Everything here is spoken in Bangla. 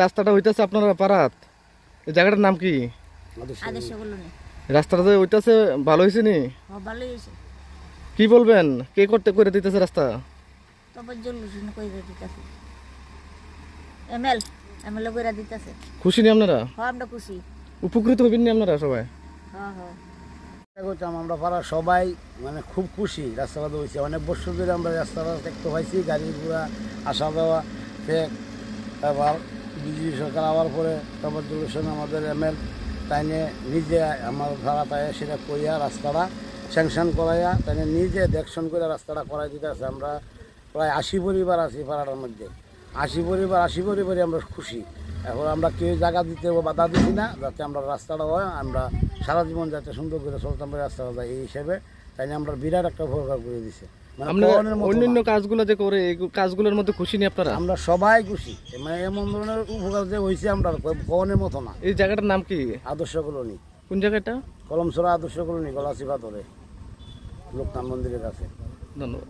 রাস্তাটা হইতাছে আপনার পাড়াত। এই জায়গাটার নাম কি? রাস্তাটা যে হইতাছে ভালো হয়েছে নি? হয়েছে কি বলবেন? কে করতে করে দিতেছে রাস্তা? তবে জল্লুসিন কই দিতেছে। এমএল এমএল কইরা দিতেছে। খুশি নি আপনারা? হ্যাঁ আমরা খুশি। উপকৃত হবেন নি আপনারা সবাই? হ্যাঁ হ্যাঁ করতাম আমরা পাড়ার সবাই মানে খুব খুশি। রাস্তাটা হয়েছে অনেক বছর ধরে আমরা রাস্তাটা দেখতে পাইছি গাড়ি ঘোড়া আসা যাওয়া ফেক আবার বিজেপি সরকার আবার পরে তারপর দূরদর্শন আমাদের এমএল তাই নিয়ে নিজে আমার ভাড়া তাই সেটা কইয়া রাস্তাটা স্যাংশন করাইয়া তাইনে নিজে দেখশন করে রাস্তাটা করাই দিতে আছে আমরা প্রায় আশি পরিবার আছি পাড়াটার মধ্যে। আশি পরিবার, আশি পরিবারই আমরা খুশি। এখন আমরা কেউ জায়গা দিতে বাধা দিচ্ছি না, যাতে আমরা রাস্তাটা হয়, আমরা সারা জীবন যাতে সুন্দর করে চলতাম রাস্তাটা যায় এই হিসেবে তাই আমরা বিরাট একটা উপকার করে দিছে। মানে অন্যান্য। কাজগুলো যে করে এই কাজগুলোর মধ্যে খুশি নি আপনারা? আমরা সবাই খুশি। মানে এমন ধরনের উপকার যে হয়েছে আমরা বনের মতো না। এই জায়গাটার নাম কি? আদর্শ কলোনি। কোন জায়গাটা? কলমসরা আদর্শ কলোনি গলাচিপা ধরে লোকনাথ মন্দিরের কাছে। ধন্যবাদ।